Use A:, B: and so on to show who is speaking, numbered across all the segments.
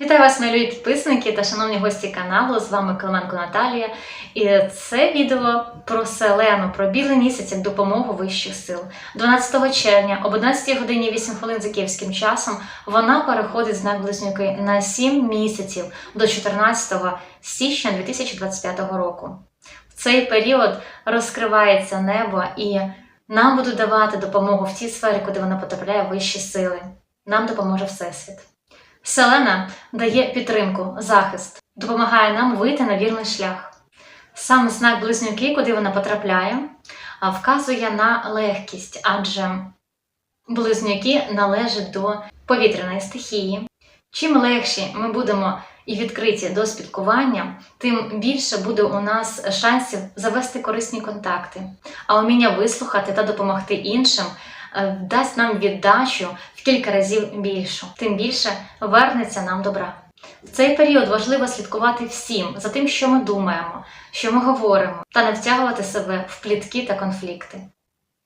A: Вітаю вас, мої любі підписники та шановні гості каналу. З вами Клименко Наталія. І це відео про селену, про білий місяць як допомогу вищих сил. 12 червня об 11 годині 8 хвилин за київським часом вона переходить знак близнюки на 7 місяців до 14 січня 2025 року. В цей період розкривається небо і нам будуть давати допомогу в тій сфері, куди вона потрапляє вищі сили. Нам допоможе Всесвіт. Селена дає підтримку, захист, допомагає нам вийти на вірний шлях. Сам знак близнюки, куди вона потрапляє, вказує на легкість, адже близнюки належать до повітряної стихії. Чим легші ми будемо і відкриті до спілкування, тим більше буде у нас шансів завести корисні контакти, а уміння вислухати та допомогти іншим дасть нам віддачу в кілька разів більшу, тим більше вернеться нам добра. В цей період важливо слідкувати всім за тим, що ми думаємо, що ми говоримо, та не втягувати себе в плітки та конфлікти.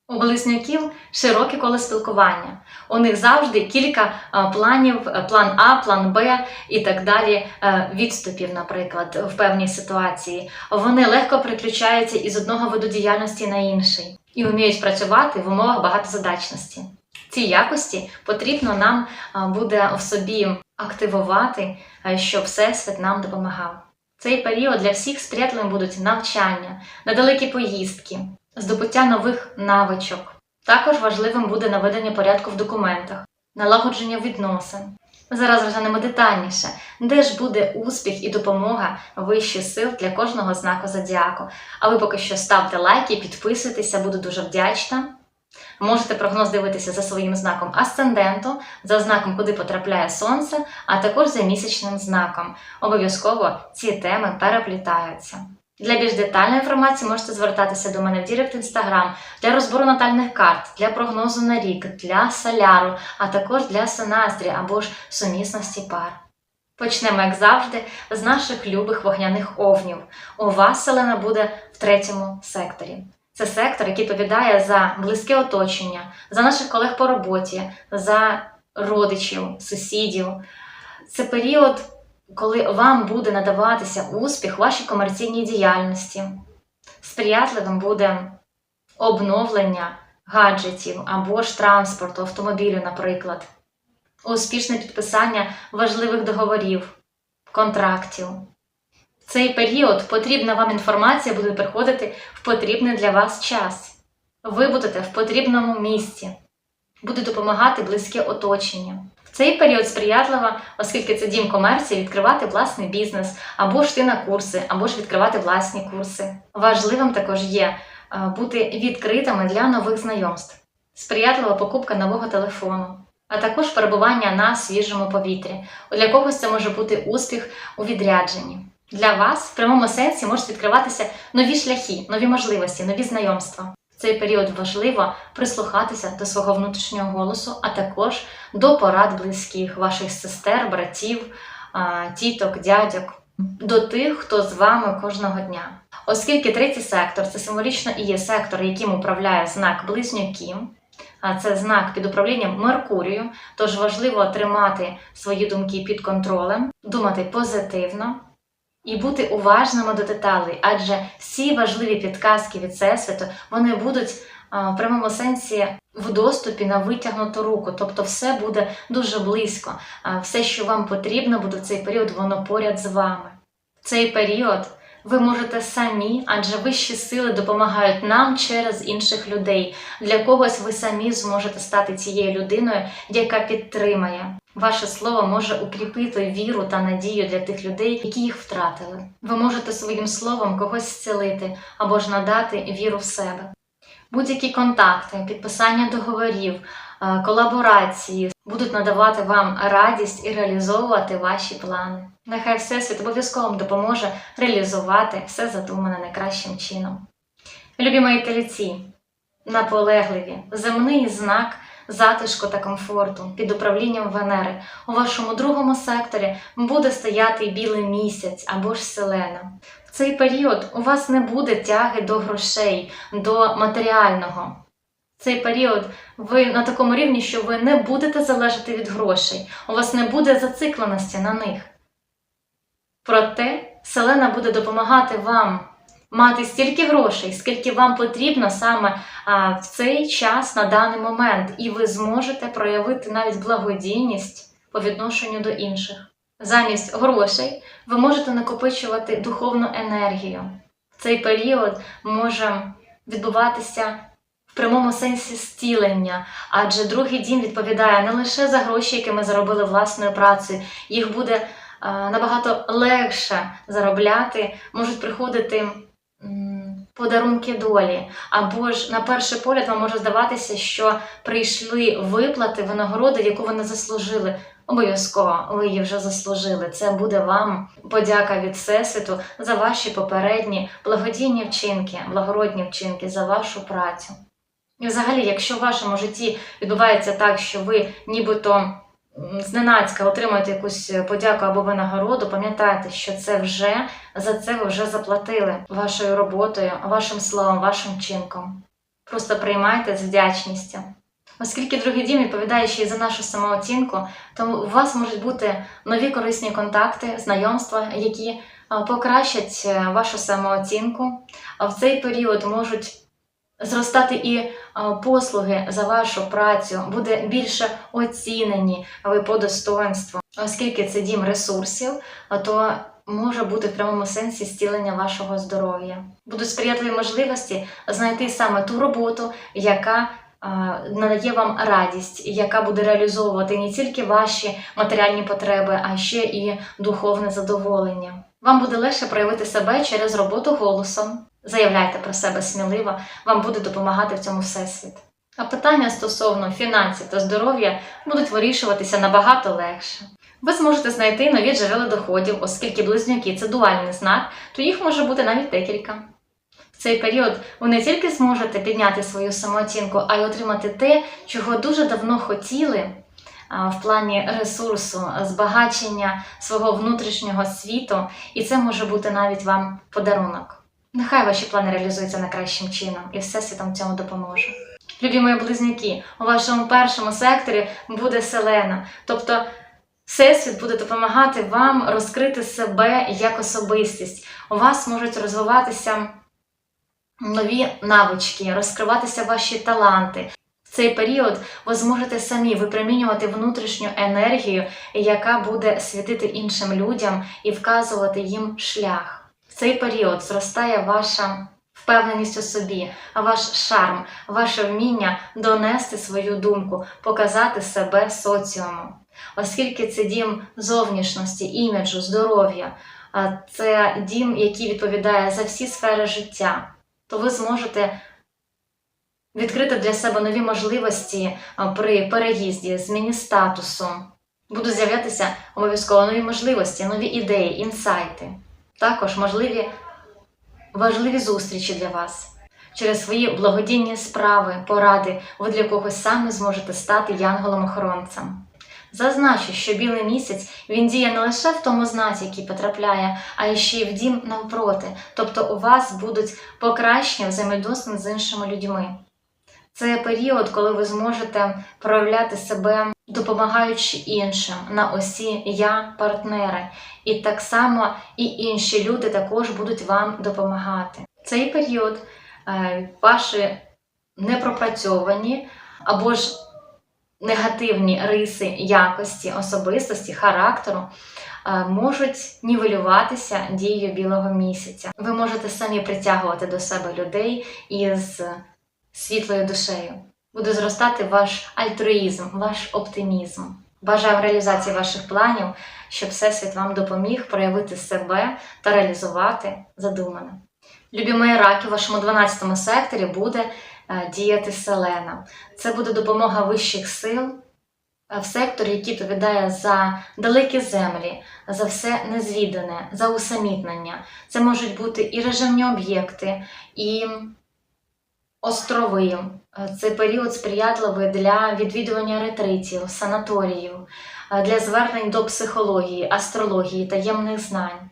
A: У близнюків широке коло спілкування. У них завжди кілька е, планів, е, план А, план Б і так далі, е, відступів, наприклад, в певній ситуації. Вони легко переключаються із одного виду діяльності на інший і вміють працювати в умовах багатозадачності. Ці якості потрібно нам буде в собі активувати, щоб Всесвіт нам допомагав. Цей період для всіх сприятливим будуть навчання, недалекі поїздки, здобуття нових навичок. Також важливим буде наведення порядку в документах, налагодження відносин. Зараз розглянемо детальніше, де ж буде успіх і допомога вищих сил для кожного знаку зодіаку. А ви поки що ставте лайки, підписуйтеся, буду дуже вдячна. Можете прогноз дивитися за своїм знаком асценденту, за знаком, куди потрапляє сонце, а також за місячним знаком. Обов'язково ці теми переплітаються. Для більш детальної інформації можете звертатися до мене в Дірект Інстаграм для розбору натальних карт, для прогнозу на рік, для соляру, а також для синастрі або ж сумісності пар. Почнемо, як завжди, з наших любих вогняних овнів. У вас селена буде в третьому секторі. Це сектор, який відповідає за близьке оточення, за наших колег по роботі, за родичів, сусідів. Це період, коли вам буде надаватися успіх вашій комерційній діяльності. Сприятливим буде обновлення гаджетів або ж транспорту, автомобілю, наприклад, успішне підписання важливих договорів, контрактів. В цей період потрібна вам інформація буде приходити в потрібний для вас час. Ви будете в потрібному місці, буде допомагати близьке оточення. Цей період сприятливо, оскільки це дім комерції, відкривати власний бізнес, або ж йти на курси, або ж відкривати власні курси. Важливим також є е, бути відкритими для нових знайомств, сприятлива покупка нового телефону, а також перебування на свіжому повітрі. Для когось це може бути успіх у відрядженні. Для вас в прямому сенсі можуть відкриватися нові шляхи, нові можливості, нові знайомства. Цей період важливо прислухатися до свого внутрішнього голосу, а також до порад близьких, ваших сестер, братів, тіток, дядьок, до тих, хто з вами кожного дня. Оскільки третій сектор це символічно і є сектор, яким управляє знак близнюків, а це знак під управлінням Меркурію, тож важливо тримати свої думки під контролем, думати позитивно і бути уважними до деталей, адже всі важливі підказки від Всесвіту вони будуть в прямому сенсі в доступі на витягнуту руку, тобто все буде дуже близько. Все, що вам потрібно буде в цей період, воно поряд з вами. В цей період ви можете самі, адже вищі сили допомагають нам через інших людей. Для когось ви самі зможете стати цією людиною, яка підтримає. Ваше слово може укріпити віру та надію для тих людей, які їх втратили. Ви можете своїм словом когось зцілити або ж надати віру в себе. Будь-які контакти, підписання договорів, е, колаборації будуть надавати вам радість і реалізовувати ваші плани. Нехай Всесвіт обов'язково допоможе реалізувати все задумане найкращим чином. Любі мої телеці, наполегливі, земний знак затишку та комфорту під управлінням Венери. У вашому другому секторі буде стояти білий місяць або ж селена. В цей період у вас не буде тяги до грошей, до матеріального. Цей період ви на такому рівні, що ви не будете залежати від грошей, у вас не буде зацикленості на них. Проте Селена буде допомагати вам мати стільки грошей, скільки вам потрібно саме а, в цей час на даний момент, і ви зможете проявити навіть благодійність по відношенню до інших. Замість грошей ви можете накопичувати духовну енергію. Цей період може відбуватися в прямому сенсі стілення, адже другий дім відповідає не лише за гроші, які ми заробили власною працею, їх буде набагато легше заробляти, можуть приходити подарунки долі. Або ж на перший погляд вам може здаватися, що прийшли виплати винагороди, яку ви не заслужили. Обов'язково ви її вже заслужили. Це буде вам подяка від Всесвіту за ваші попередні благодійні вчинки, благородні вчинки, за вашу працю. І взагалі, якщо в вашому житті відбувається так, що ви нібито зненацька отримуєте якусь подяку або винагороду, пам'ятайте, що це вже за це ви вже заплатили вашою роботою, вашим словом, вашим вчинком. Просто приймайте з вдячністю. Оскільки другий дім відповідає ще й за нашу самооцінку, то у вас можуть бути нові корисні контакти, знайомства, які покращать е, вашу самооцінку. А в цей період можуть зростати і послуги за вашу працю, буде більше оцінені ви по достоинству. Оскільки це дім ресурсів, то може бути в прямому сенсі стілення вашого здоров'я. Будуть сприятливі можливості знайти саме ту роботу, яка надає вам радість, яка буде реалізовувати не тільки ваші матеріальні потреби, а ще і духовне задоволення. Вам буде легше проявити себе через роботу голосом. Заявляйте про себе сміливо, вам буде допомагати в цьому всесвіт. А питання стосовно фінансів та здоров'я будуть вирішуватися набагато легше. Ви зможете знайти нові джерела доходів, оскільки близнюки це дуальний знак, то їх може бути навіть декілька. В цей період ви не тільки зможете підняти свою самооцінку, а й отримати те, чого дуже давно хотіли в плані ресурсу, збагачення свого внутрішнього світу, і це може бути навіть вам подарунок. Нехай ваші плани реалізуються найкращим чином, і Всесвіт вам цьому допоможе. Любі мої близнюки, у вашому першому секторі буде селена, тобто Всесвіт буде допомагати вам розкрити себе як особистість. У вас можуть розвиватися нові навички, розкриватися ваші таланти. В цей період ви зможете самі випромінювати внутрішню енергію, яка буде світити іншим людям і вказувати їм шлях. Цей період зростає ваша впевненість у собі, ваш шарм, ваше вміння донести свою думку, показати себе соціуму. Оскільки це дім зовнішності, іміджу, здоров'я, це дім, який відповідає за всі сфери життя, то ви зможете відкрити для себе нові можливості при переїзді, зміні статусу. Будуть з'являтися обов'язково нові можливості, нові ідеї, інсайти. Також можливі важливі зустрічі для вас. Через свої благодійні справи, поради ви для когось саме зможете стати янголом-охоронцем. Зазначу, що білий місяць він діє не лише в тому знаці, який потрапляє, а й ще й в дім навпроти. Тобто у вас будуть покращення взаємодосвід з іншими людьми. Це період, коли ви зможете проявляти себе, допомагаючи іншим на осі я партнери. І так само і інші люди також будуть вам допомагати. Цей період е, ваші непропрацьовані або ж негативні риси якості, особистості, характеру е, можуть нівелюватися дією білого місяця. Ви можете самі притягувати до себе людей із світлою душею. Буде зростати ваш альтруїзм, ваш оптимізм. Бажаю реалізації ваших планів, щоб Всесвіт вам допоміг проявити себе та реалізувати задумане. Любі мої раки, в вашому 12 секторі буде е, діяти Селена. Це буде допомога вищих сил е, в секторі, який відповідає за далекі землі, за все незвідане, за усамітнення. Це можуть бути і режимні об'єкти, і острови. Е, Це період сприятливий для відвідування ретритів, санаторіїв, е, для звернень до психології, астрології, таємних знань.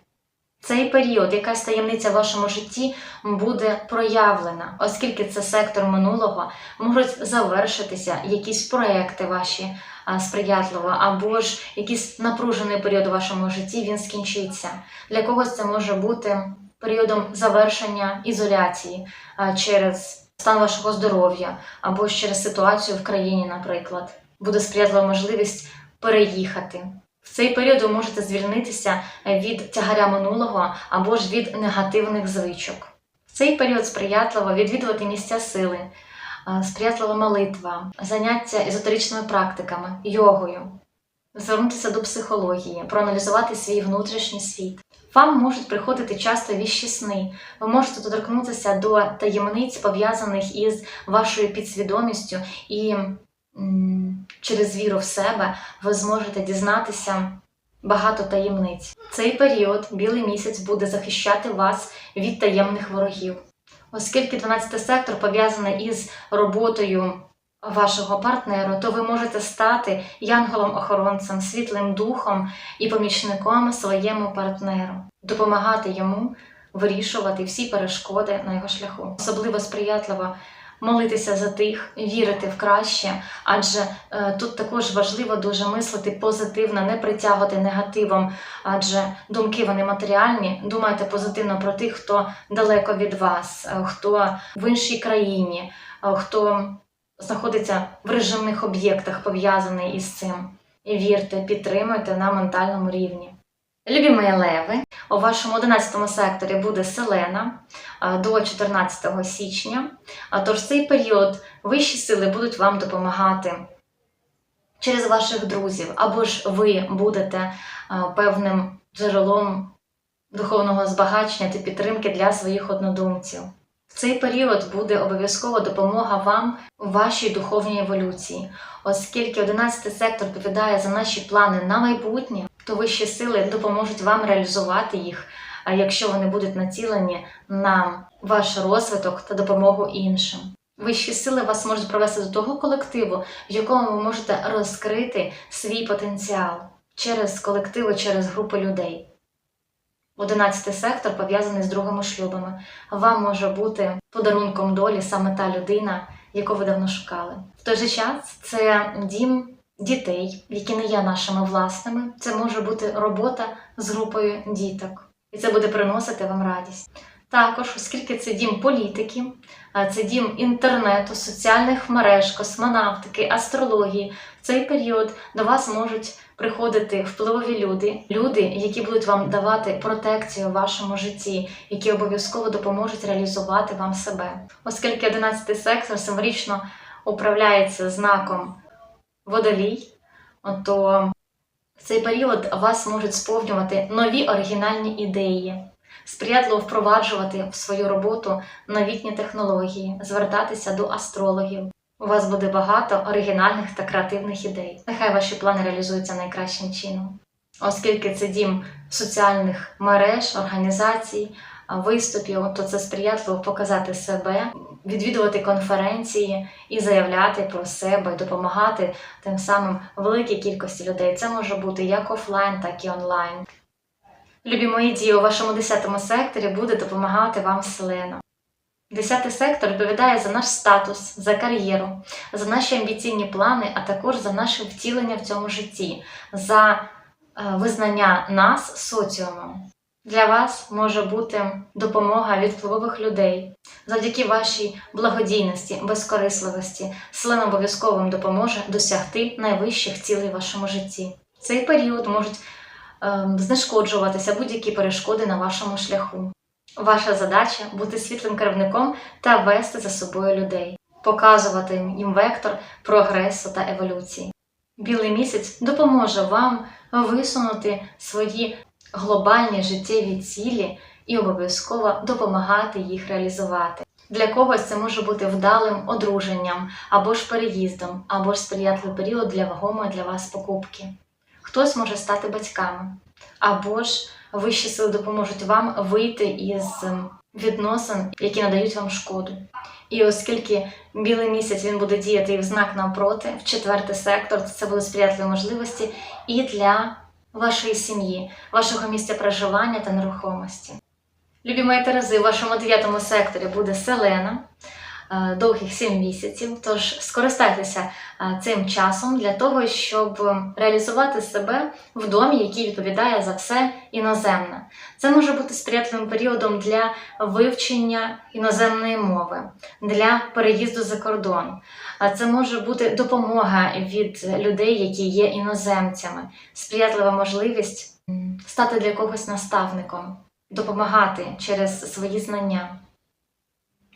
A: цей період, якась таємниця в вашому житті буде проявлена, оскільки це сектор минулого, можуть завершитися якісь проекти ваші сприятливо, або ж якийсь напружений період у вашому житті він скінчиться. Для когось це може бути періодом завершення ізоляції через стан вашого здоров'я, або через ситуацію в країні, наприклад. Буде сприятлива можливість переїхати. В цей період ви можете звільнитися від тягаря минулого або ж від негативних звичок. В цей період сприятливо відвідувати місця сили, сприятлива молитва, заняття езотеричними практиками, йогою, звернутися до психології, проаналізувати свій внутрішній світ. Вам можуть приходити часто віщі сни. Ви можете доторкнутися до таємниць, пов'язаних із вашою підсвідомістю, і через віру в себе ви зможете дізнатися багато таємниць. Цей період, білий місяць, буде захищати вас від таємних ворогів. Оскільки 12 сектор пов'язаний із роботою вашого партнера, то ви можете стати янголом-охоронцем, світлим духом і помічником своєму партнеру, допомагати йому вирішувати всі перешкоди на його шляху. Особливо сприятливо молитися за тих, вірити в краще, адже е, тут також важливо дуже мислити позитивно, не притягувати негативом, адже думки вони матеріальні. Думайте позитивно про тих, хто далеко від вас, е, хто в іншій країні, е, хто знаходиться в режимних об'єктах, пов'язаний із цим. І вірте, підтримуйте на ментальному рівні. Любі мої леви, у вашому 11 секторі буде селена до 14 січня. Тож цей період вищі сили будуть вам допомагати через ваших друзів, або ж ви будете певним джерелом духовного збагачення та підтримки для своїх однодумців. Цей період буде обов'язково допомога вам у вашій духовній еволюції, оскільки 11 сектор відповідає за наші плани на майбутнє, то вищі сили допоможуть вам реалізувати їх, якщо вони будуть націлені на ваш розвиток та допомогу іншим. Вищі сили вас можуть привести до того колективу, в якому ви можете розкрити свій потенціал через колективи, через групи людей. Одинадцятий сектор пов'язаний з другими шлюбами. Вам може бути подарунком долі саме та людина, яку ви давно шукали. В той же час це дім дітей, які не є нашими власними. Це може бути робота з групою діток, і це буде приносити вам радість. Також, оскільки це дім політики, це дім інтернету, соціальних мереж, космонавтики, астрології, в цей період до вас можуть приходити впливові люди, люди, які будуть вам давати протекцію в вашому житті, які обов'язково допоможуть реалізувати вам себе. Оскільки 11 сектор символічно управляється знаком водолій, то в цей період вас можуть сповнювати нові оригінальні ідеї, сприятливо впроваджувати в свою роботу новітні технології, звертатися до астрологів. У вас буде багато оригінальних та креативних ідей. Нехай ваші плани реалізуються найкращим чином. Оскільки це дім соціальних мереж, організацій, виступів, то це сприятливо показати себе, відвідувати конференції і заявляти про себе, допомагати тим самим великій кількості людей. Це може бути як офлайн, так і онлайн. Любі мої дії, у вашому 10 секторі буде допомагати вам Селена. Десятий сектор відповідає за наш статус, за кар'єру, за наші амбіційні плани, а також за наше втілення в цьому житті, за е, визнання нас соціумом. Для вас може бути допомога від впливових людей. Завдяки вашій благодійності, безкорисливості, селена обов'язково вам допоможе досягти найвищих цілей в вашому житті. Цей період можуть ем, знешкоджуватися будь-які перешкоди на вашому шляху. Ваша задача бути світлим керівником та вести за собою людей, показувати їм вектор прогресу та еволюції. Білий місяць допоможе вам висунути свої глобальні життєві цілі і обов'язково допомагати їх реалізувати. Для когось це може бути вдалим одруженням, або ж переїздом, або ж сприятливий період для вагомої для вас покупки. Хтось може стати батьками, або ж вищі сили допоможуть вам вийти із ем, відносин, які надають вам шкоду. І оскільки білий місяць він буде діяти і в знак навпроти, в четвертий сектор, то це будуть сприятливі можливості і для вашої сім'ї, вашого місця проживання та нерухомості. Любі мої Терези, у вашому дев'ятому секторі буде селена довгих 7 місяців. Тож скористайтеся е, цим часом для того, щоб е, реалізувати себе в домі, який відповідає за все іноземне. Це може бути сприятливим періодом для вивчення іноземної мови, для переїзду за кордон. А це може бути допомога від людей, які є іноземцями, сприятлива можливість стати для когось наставником, допомагати через свої знання.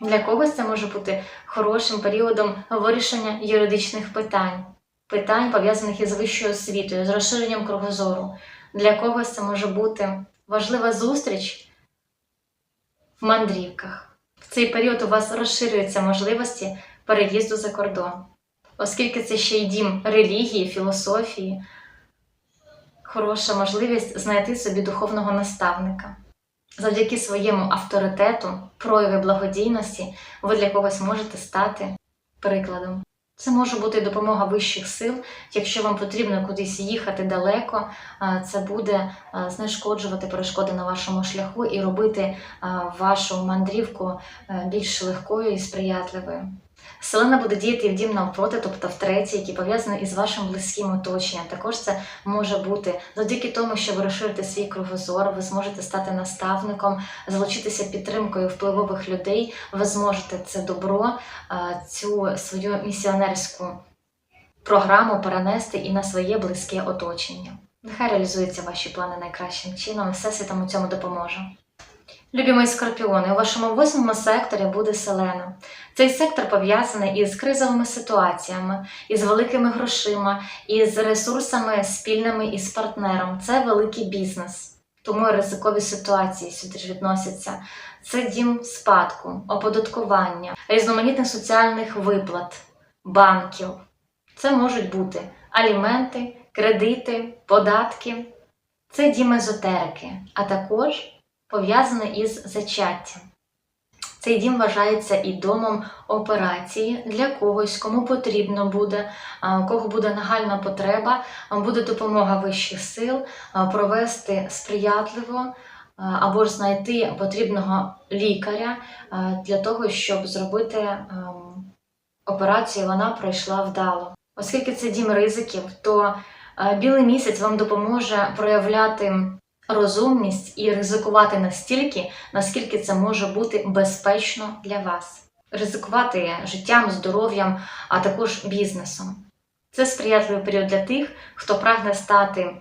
A: Для когось це може бути хорошим періодом вирішення юридичних питань, питань, пов'язаних із вищою освітою, з розширенням кругозору. Для когось це може бути важлива зустріч в мандрівках. В цей період у вас розширюються можливості переїзду за кордон, оскільки це ще й дім релігії, філософії, хороша можливість знайти собі духовного наставника. Завдяки своєму авторитету, прояви благодійності, ви для когось можете стати прикладом. Це може бути допомога вищих сил. Якщо вам потрібно кудись їхати далеко, це буде знешкоджувати перешкоди на вашому шляху і робити вашу мандрівку е, більш легкою і сприятливою. Селена буде діяти в дім навпроти, тобто в третій, який пов'язаний із вашим близьким оточенням. Також це може бути завдяки тому, що ви розширите свій кругозор, ви зможете стати наставником, залучитися підтримкою впливових людей. Ви зможете це добро, е, цю свою місіонерську програму перенести і на своє близьке оточення. Нехай реалізуються ваші плани найкращим чином, і Всесвітом у цьому допоможе. Любі мої скорпіони, у вашому восьмому секторі буде селена. Цей сектор пов'язаний із кризовими ситуаціями, із великими грошима, із ресурсами спільними із партнером. Це великий бізнес. Тому і ризикові ситуації сюди ж відносяться. Це дім спадку, оподаткування, різноманітних соціальних виплат, банків. Це можуть бути аліменти, кредити, податки. Це дім езотерики, а також пов'язаний із зачаттям. Цей дім вважається і домом операції для когось, кому потрібно буде, кого буде нагальна потреба, буде допомога вищих сил провести сприятливо або ж знайти потрібного лікаря для того, щоб зробити ем, операцію, вона пройшла вдало. Оскільки це дім ризиків, то е, білий місяць вам допоможе проявляти розумність і ризикувати настільки, наскільки це може бути безпечно для вас. Ризикувати життям, здоров'ям, а також бізнесом. Це сприятливий період для тих, хто прагне стати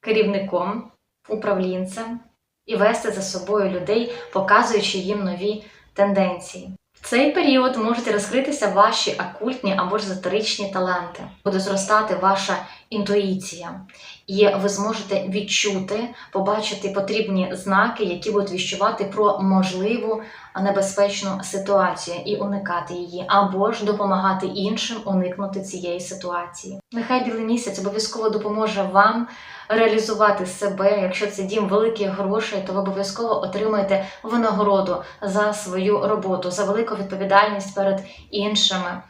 A: керівником, управлінцем і вести за собою людей, показуючи їм нові тенденції. Цей період можуть розкритися ваші окультні або ж езотеричні таланти. Буде зростати ваша інтуїція, і ви зможете відчути, побачити потрібні знаки, які будуть віщувати про можливу небезпечну ситуацію і уникати її, або ж допомагати іншим уникнути цієї ситуації. Нехай білий місяць обов'язково допоможе вам реалізувати себе. Якщо це дім великих грошей, то ви обов'язково отримаєте винагороду за свою роботу, за велику відповідальність перед іншими.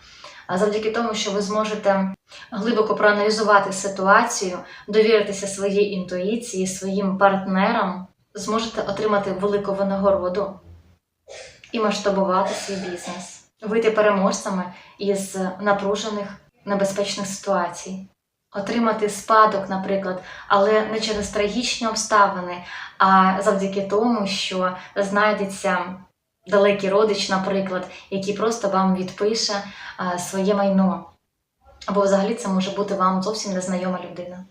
A: А завдяки тому, що ви зможете глибоко проаналізувати ситуацію, довіритися своїй інтуїції, своїм партнерам, зможете отримати велику винагороду і масштабувати свій бізнес, вийти переможцями із напружених небезпечних ситуацій. Отримати спадок, наприклад, але не через трагічні обставини, а завдяки тому, що знайдеться далекий родич, наприклад, який просто вам відпише своє майно. Або взагалі це може бути вам зовсім незнайома людина.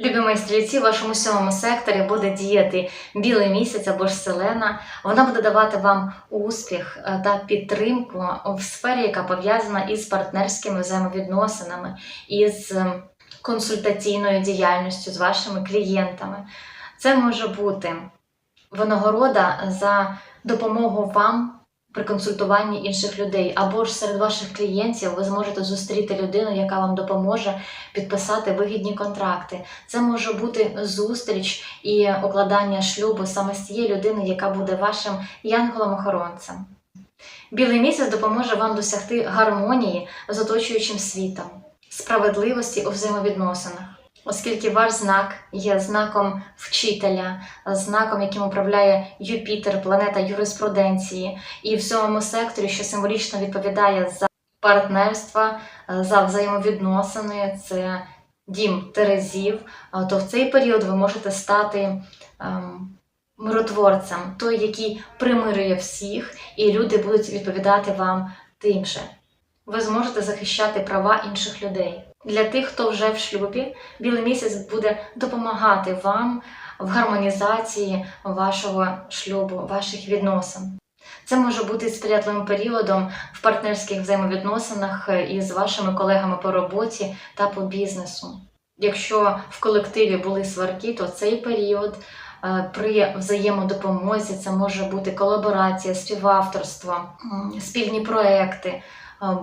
A: Любі стрільці, в вашому сьомому секторі буде діяти білий місяць або ж селена. Вона буде давати вам успіх е, та підтримку в сфері, яка пов'язана із партнерськими взаємовідносинами, із е, консультаційною діяльністю з вашими клієнтами. Це може бути винагорода за допомогу вам при консультуванні інших людей, або ж серед ваших клієнтів ви зможете зустріти людину, яка вам допоможе підписати вигідні контракти. Це може бути зустріч і укладання шлюбу саме з тією людиною, яка буде вашим янголом-охоронцем. Білий місяць допоможе вам досягти гармонії з оточуючим світом, справедливості у взаємовідносинах. Оскільки ваш знак є знаком вчителя, знаком, яким управляє Юпітер, планета юриспруденції, і в сьомому секторі, що символічно відповідає за партнерства, е, за взаємовідносини, це дім Терезів, е, то в цей період ви можете стати ем, миротворцем, той, який примирює всіх, і люди будуть відповідати вам тим же. Ви зможете захищати права інших людей. Для тих, хто вже в шлюбі, білий місяць буде допомагати вам в гармонізації вашого шлюбу, ваших відносин. Це може бути сприятливим періодом в партнерських взаємовідносинах із вашими колегами по роботі та по бізнесу. Якщо в колективі були сварки, то цей період е, при взаємодопомозі це може бути колаборація, співавторство, спільні проекти, е,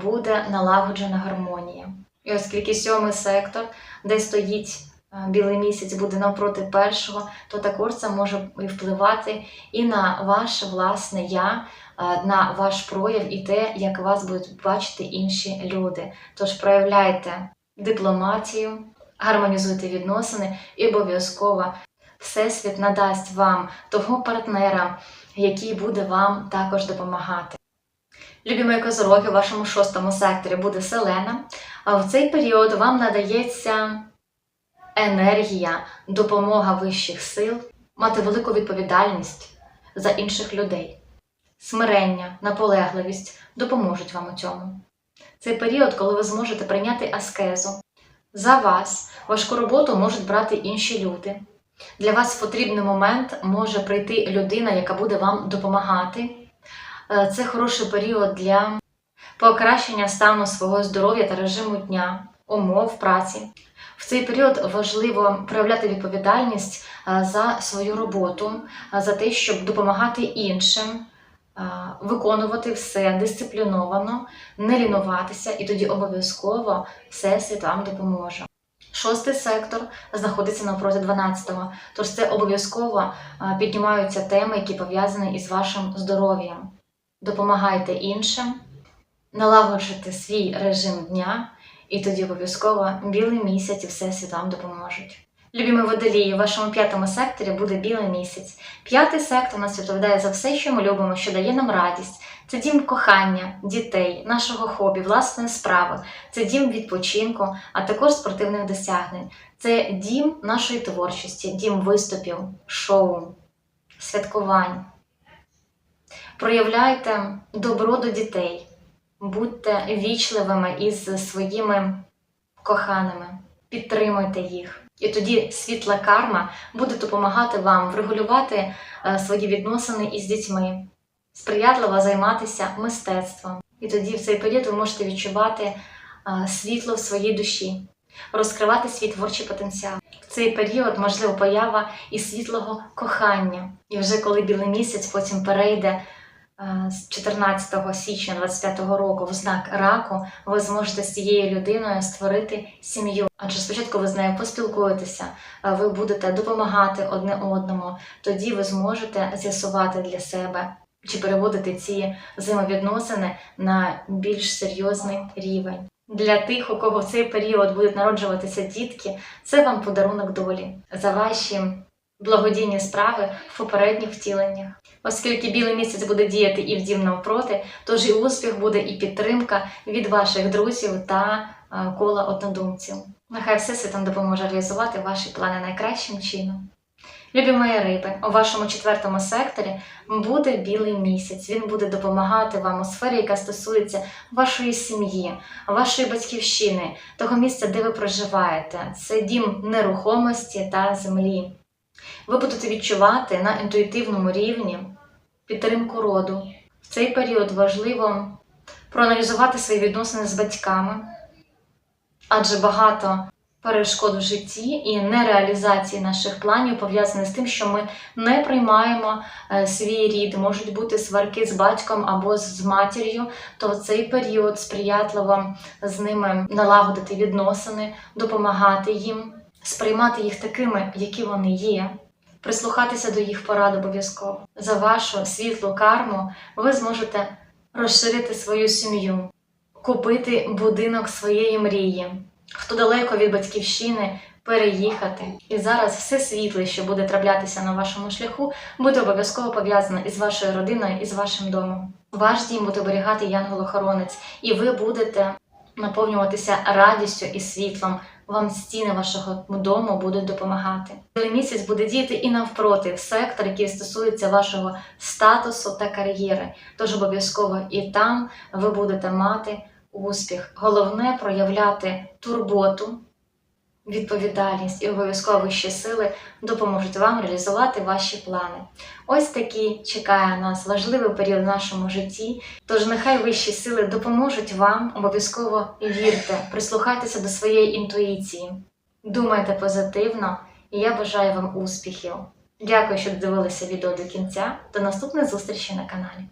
A: буде налагоджена гармонія. І оскільки сьомий сектор, де стоїть е, білий місяць, буде навпроти першого, то також це може впливати і на ваше власне я, е, на ваш прояв і те, як вас будуть бачити інші люди. Тож проявляйте дипломатію, гармонізуйте відносини і обов'язково Всесвіт надасть вам того партнера, який буде вам також допомагати. Любі мої козороги, у вашому шостому секторі буде селена, в цей період вам надається енергія, допомога вищих сил, мати велику відповідальність за інших людей. Смирення, наполегливість допоможуть вам у цьому. Цей період, коли ви зможете прийняти аскезу. За вас важку роботу можуть брати інші люди. Для вас в потрібний момент може прийти людина, яка буде вам допомагати. Е, Це хороший період для покращення стану свого здоров'я та режиму дня, умов праці. В цей період важливо проявляти відповідальність е, за свою роботу, е, за те, щоб допомагати іншим, е, виконувати все дисципліновано, не лінуватися, і тоді обов'язково Всесвіт вам допоможе. Шостий сектор знаходиться навпроти 12-го, тож це обов'язково піднімаються теми, які пов'язані із вашим здоров'ям. Допомагайте іншим, налагоджуйте свій режим дня, і тоді обов'язково білий місяць і всесвіт вам допоможуть. Любімі водолії, у вашому п'ятому секторі буде білий місяць. П'ятий сектор нас відповідає за все, що ми любимо, що дає нам радість. Це дім кохання, дітей, нашого хобі, власної справи, це дім відпочинку, а також спортивних досягнень. Це дім нашої творчості, дім виступів, шоу, святкувань. Проявляйте добро до дітей, будьте вічливими із своїми коханими, підтримуйте їх. І тоді світла карма буде допомагати вам врегулювати е, свої відносини із дітьми, сприятливо займатися мистецтвом. І тоді в цей період ви можете відчувати е, світло в своїй душі, розкривати свій творчий потенціал. В цей період можливо поява і світлого кохання. І вже коли білий місяць потім перейде з 14 січня 25 року в знак раку, ви зможете з цією людиною створити сім'ю. Адже спочатку ви з нею поспілкуєтеся, е, ви будете допомагати одне одному. Тоді ви зможете з'ясувати для себе чи переводити ці взаємовідносини на більш серйозний рівень. Для тих, у кого в цей період будуть народжуватися дітки, це вам подарунок долі за ваші благодійні справи в попередніх втіленнях. Оскільки білий місяць буде діяти і в дім навпроти, тож і успіх буде і підтримка від ваших друзів та е, кола однодумців. Нехай Всесвітом допоможе реалізувати ваші плани найкращим чином. Любі мої риби, у вашому четвертому секторі буде білий місяць. Він буде допомагати вам у сфері, яка стосується вашої сім'ї, вашої батьківщини, того місця, де ви проживаєте. Це дім нерухомості та землі. Ви будете відчувати на інтуїтивному рівні підтримку роду. В цей період важливо проаналізувати свої відносини з батьками, адже багато перешкод в житті і нереалізації наших планів пов'язані з тим, що ми не приймаємо е, свій рід, можуть бути сварки з батьком або з матір'ю, то в цей період сприятливо з ними налагодити відносини, допомагати їм, сприймати їх такими, які вони є. Прислухатися до їх порад обов'язково. За вашу світлу карму ви зможете розширити свою сім'ю, купити будинок своєї мрії. Хто далеко від батьківщини, переїхати. І зараз все світле, що буде траплятися на вашому шляху, буде обов'язково пов'язано із вашою родиною і з вашим домом. Ваш дім буде оберігати янгол-охоронець, і ви будете наповнюватися радістю і світлом. Вам стіни вашого дому будуть допомагати. Білий місяць буде діяти і навпроти в сектор, який стосується вашого статусу та кар'єри. Тож обов'язково і там ви будете мати успіх. Головне проявляти турботу, відповідальність і обов'язково вищі сили допоможуть вам реалізувати ваші плани. Ось такий чекає нас важливий період в нашому житті. Тож нехай вищі сили допоможуть вам, обов'язково вірте, прислухайтеся до своєї інтуїції, думайте позитивно, і я бажаю вам успіхів. Дякую, що дивилися відео до кінця. До наступних зустрічей на каналі.